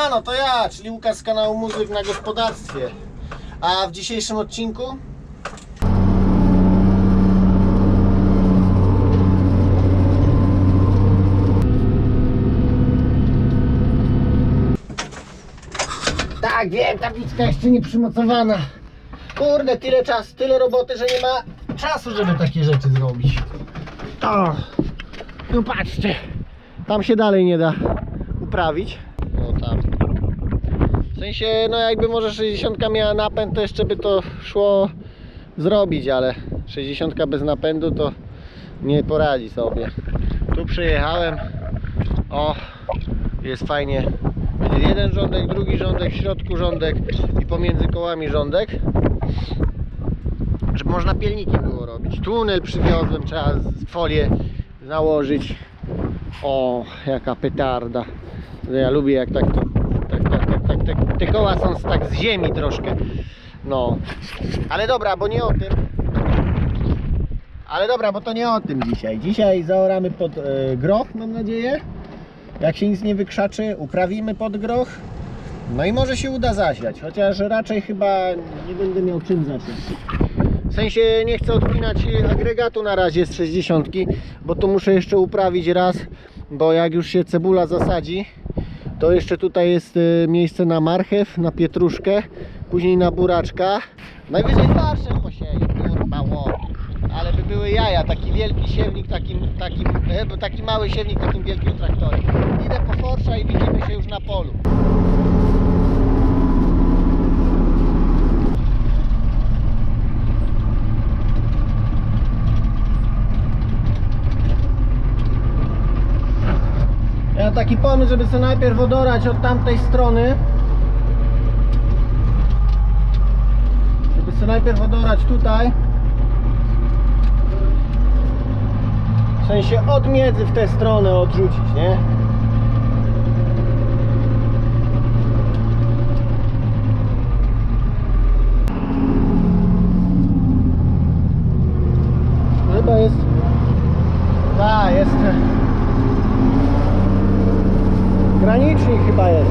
Siemano, to ja, czyli Łukasz z kanału Muzyk na Gospodarstwie. A w dzisiejszym odcinku Tak, wiem, tabliczka jeszcze nie przymocowana. Kurde, tyle czasu, tyle roboty, że nie ma czasu, żeby takie rzeczy zrobić. O, no patrzcie, tam się dalej nie da uprawić. W sensie, no jakby może 60 miała napęd, to jeszcze by to szło zrobić, ale 60 bez napędu to nie poradzi sobie. Tu przyjechałem. O, jest fajnie. Jeden rządek, drugi rządek, w środku rządek i pomiędzy kołami rządek. Żeby można pielniki było robić. Tunel przywiozłem, trzeba folię założyć. O, jaka petarda. Ja lubię jak tak to. Tak. Te koła są z- tak z ziemi troszkę. No. Ale dobra, bo nie o tym. Ale dobra, bo to nie o tym dzisiaj. Dzisiaj zaoramy pod e, groch, mam nadzieję. Jak się nic nie wykrzaczy, uprawimy pod groch. No i może się uda zasiać, chociaż raczej chyba nie będę miał czym zasiać. W sensie nie chcę odpinać agregatu na razie z 60, bo tu muszę jeszcze uprawić raz, bo jak już się cebula zasadzi, to jeszcze tutaj jest y, miejsce na marchew, na pietruszkę, później na buraczka. Najwyżej farszem posieję, kurwa łop. Ale by były jaja, taki wielki siewnik, takim, takim, e, taki mały siewnik takim wielkim traktorem. Idę po forsza i widzimy się już na polu. Taki pomysł, żeby sobie najpierw wodorać od tamtej strony. Żeby sobie najpierw wodorać tutaj. W sensie od miedzy w tę stronę odrzucić, nie? Chyba jest... Tak, jest... Chyba jest.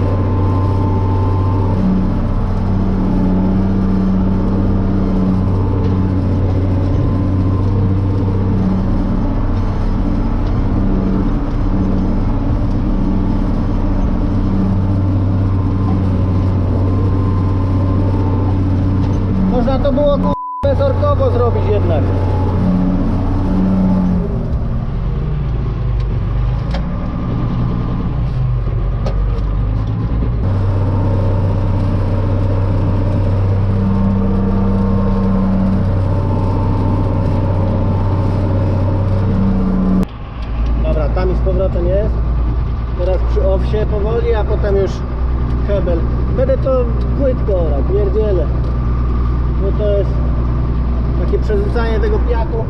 Płytko orał, pierdzielę. Bo to jest takie przerzucanie tego piachu.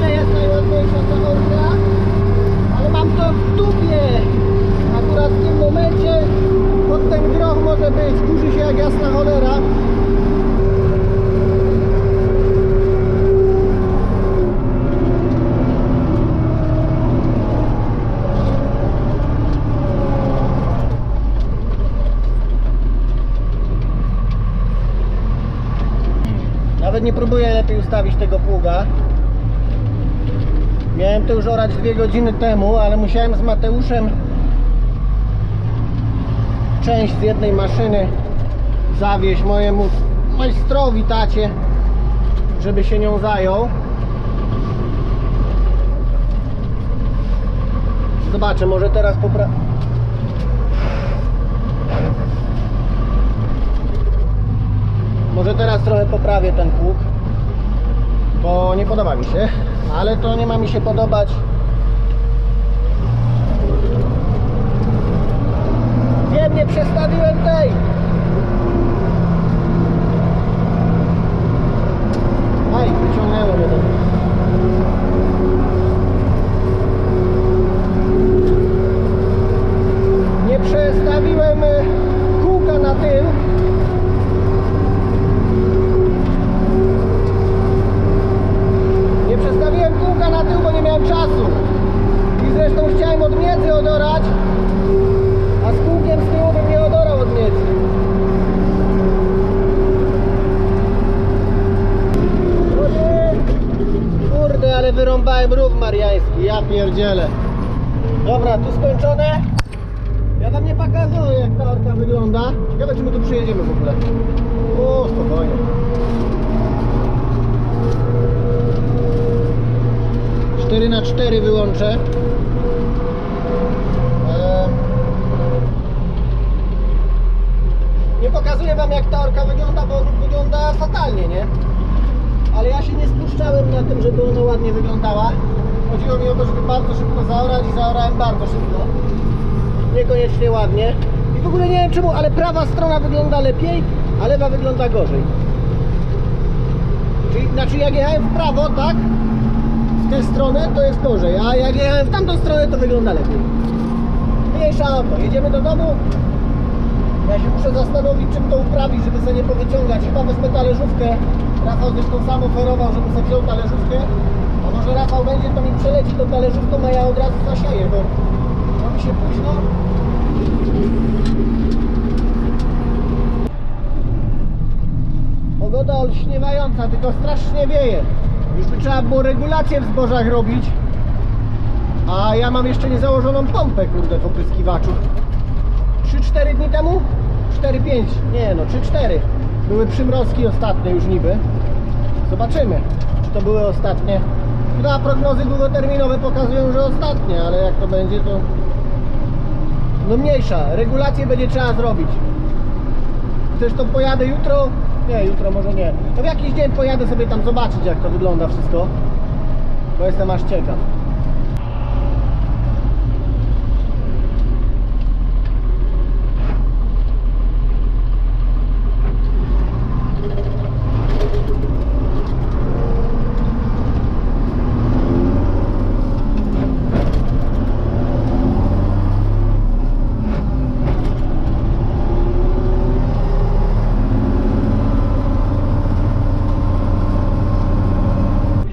Nie jest najładniejsza ta orka, ale mam to w dupie. Akurat w tym momencie pod ten groch może być, kurzy się jak jasna cholera. Nawet nie próbuję lepiej ustawić tego pługa. Miałem to już orać dwie godziny temu, ale musiałem z Mateuszem część z jednej maszyny zawieźć mojemu majstrowi tacie, żeby się nią zajął. Zobaczę, może teraz popra... Może teraz trochę poprawię ten pług, bo nie podoba mi się, ale to nie ma mi się podobać. Wiem, nie przestawiłem tej. Aj, wyciągnęło mnie to. Nie przestawiłem e, kółka na tył. Wyrąbałem rów mariański, ja pierdzielę. Dobra, tu skończone. Ja wam nie pokazuję jak ta orka wygląda. Ciekawe czy my tu przyjedziemy w ogóle. O, spokojnie. Cztery na cztery wyłączę. Eee, Nie pokazuję wam jak ta orka wygląda, bo wygląda fatalnie, nie? Ale ja się nie spuszczałem na tym, żeby ona ładnie wyglądała. Chodziło mi o to, żeby bardzo szybko zaorać i zaorałem bardzo szybko. Niekoniecznie ładnie. I w ogóle nie wiem czemu, ale prawa strona wygląda lepiej, a lewa wygląda gorzej. Czyli, znaczy jak jechałem w prawo, tak? W tę stronę to jest gorzej, a jak jechałem w tamtą stronę to wygląda lepiej. Mniejsza o to, jedziemy do domu. Ja się muszę zastanowić czym to uprawić, żeby sobie nie powyciągać. Chyba wezmę talerzówkę. Rafał zresztą sam oferował, żeby sobie wziął talerzówkę. A może Rafał będzie, to mi przeleci tą talerzówką, a ja od razu zasieję, bo robi się późno. Pogoda olśniewająca, tylko strasznie wieje. Już by trzeba było regulację w zbożach robić. A ja mam jeszcze niezałożoną pompę, kurde, w opryskiwaczu. 3-4 dni temu? 4-5, nie no 3-4 Były przymrozki ostatnie już niby. Zobaczymy czy to były ostatnie. No a prognozy długoterminowe pokazują, że ostatnie Ale jak to będzie to No mniejsza, regulację będzie trzeba zrobić. Zresztą pojadę jutro? Nie, jutro może nie. No w jakiś dzień pojadę sobie tam zobaczyć jak to wygląda wszystko Bo jestem aż ciekaw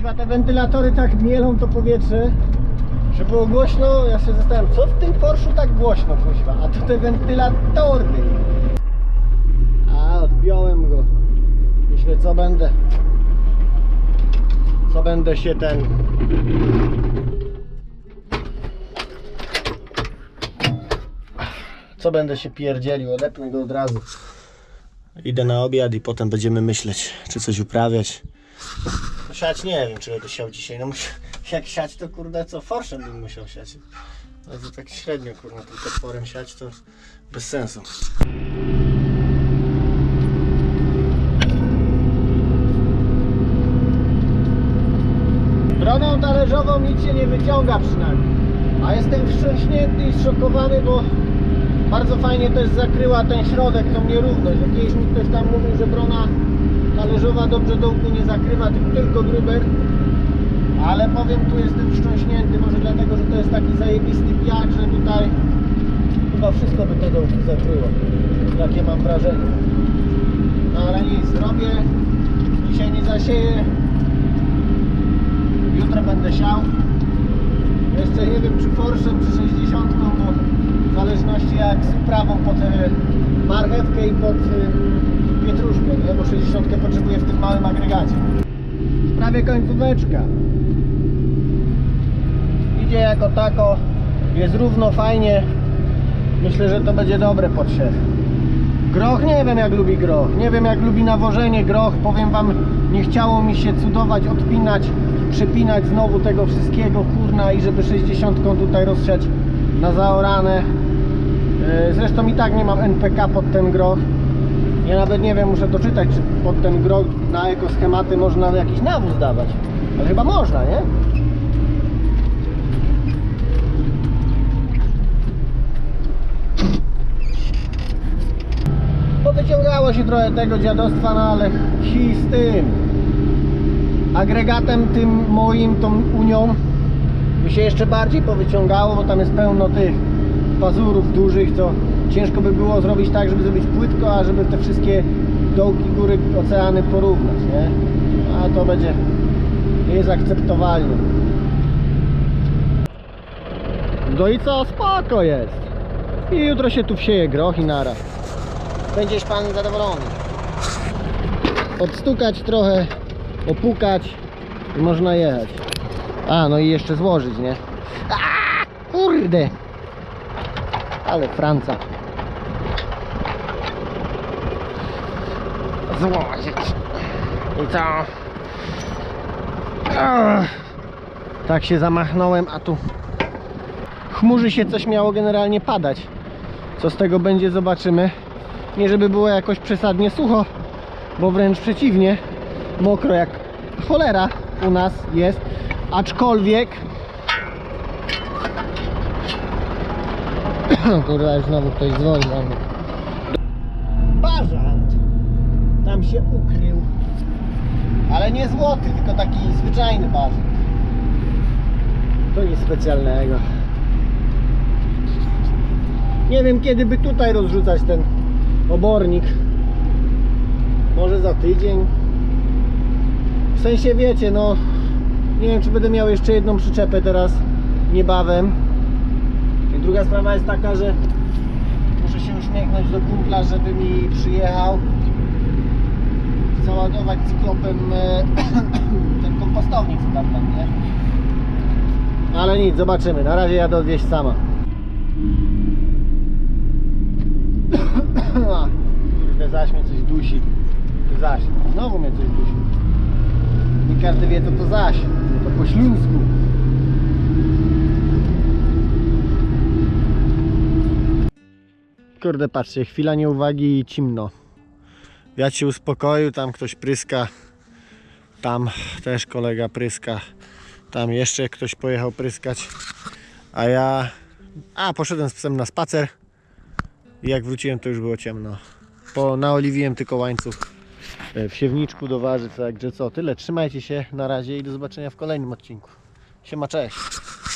Kuźwa, te wentylatory tak mielą to powietrze, że było głośno. Ja się zastanawiam, co w tym Porschu tak głośno, kuźwa? A te wentylatory. A, odbiłem go. Myślę, co będę. Co będę się ten. Co będę się pierdzielił? Odepnę go od razu. Idę na obiad i potem będziemy myśleć, czy coś uprawiać. No siać nie wiem, czy będę siał dzisiaj. No jak siać to kurde co, forszem bym musiał siać. Ale to tak średnio kurde, tylko tworem siać to bez sensu. Broną talerzową nic się nie wyciąga przynajmniej. A jestem wstrząśnięty i zszokowany, bo bardzo fajnie też zakryła ten środek, tą nierówność. Bo Kiedyś mi ktoś tam mówił, że brona talerzowa dobrze dołku nie zakrywa, tylko- gruber. Ale powiem, tu jestem wstrząśnięty, może dlatego, że to jest taki zajebisty piach, że tutaj chyba wszystko by to dołki zakryło. Takie mam wrażenie. No ale nic, zrobię. Dzisiaj nie zasieję. Jutro będę siał. Jeszcze nie wiem czy forszem, czy 60, bo w zależności jak z uprawą pod e, marchewkę i pod e, pietruszkę, nie? bo 60 potrzebuję w tym małym agregacie. Prawie końcóweczka. Idzie jako tako, jest równo, fajnie. Myślę, że to będzie dobre podsiew. Groch nie wiem jak lubi groch, nie wiem jak lubi nawożenie groch, powiem wam, nie chciało mi się cudować, odpinać, przypinać znowu tego wszystkiego, kurna i żeby 60 tutaj rozsiać na zaorane. Yy, Zresztą i tak nie mam NPK pod ten groch. Ja nawet nie wiem, muszę doczytać, czy pod ten groch na ekoschematy można jakiś nawóz dawać. Ale chyba można, nie? Powyciągało się trochę tego dziadostwa, no ale chi z tym. Agregatem tym moim, tą unią, by się jeszcze bardziej powyciągało, bo tam jest pełno tych pazurów dużych, to ciężko by było zrobić tak, żeby zrobić płytko, a żeby te wszystkie dołki, góry, oceany porównać, nie? A to będzie, jest akceptowalne. No i co, spoko jest. I jutro się tu wsieje groch i naraz. Będziesz pan zadowolony. Odstukać trochę, opukać i można jechać. A, no i jeszcze złożyć, nie? A, kurde! Ale Franca. Złożyć. I co? Tak się zamachnąłem, a tu chmurzy się coś miało generalnie padać. Co z tego będzie, zobaczymy. Nie żeby było jakoś przesadnie sucho, bo wręcz przeciwnie, mokro jak cholera u nas jest, aczkolwiek kurwa już znowu ktoś dzwoni mnie. Bażant. Tam się ukrył. Ale nie złoty, tylko taki zwyczajny bażant. To nic specjalnego. Nie wiem kiedy by tutaj rozrzucać ten obornik. Może za tydzień. W sensie wiecie, no nie wiem czy będę miał jeszcze jedną przyczepę teraz niebawem. I druga sprawa jest taka, że muszę się uśmiechnąć do kumpla, żeby mi przyjechał załadować cyklopem e, ten kompostownik co tam nie? Ale nic, zobaczymy. Na razie jadę odwieźć sama. Kurde, zaś mnie coś dusi. Zaś, znowu mnie coś dusi. Nie każdy wie co to zaś. Po śląsku. Kurde, patrzcie, chwila nieuwagi i cimno. Wiatr się uspokoił, tam ktoś pryska. Tam też kolega pryska. Tam jeszcze ktoś pojechał pryskać. A ja... A, poszedłem z psem na spacer. I jak wróciłem, to już było ciemno. Po, naoliwiłem tylko łańcuch w siewniczku do warzyc, także co, tyle. Trzymajcie się na razie i do zobaczenia w kolejnym odcinku. Siema, cześć.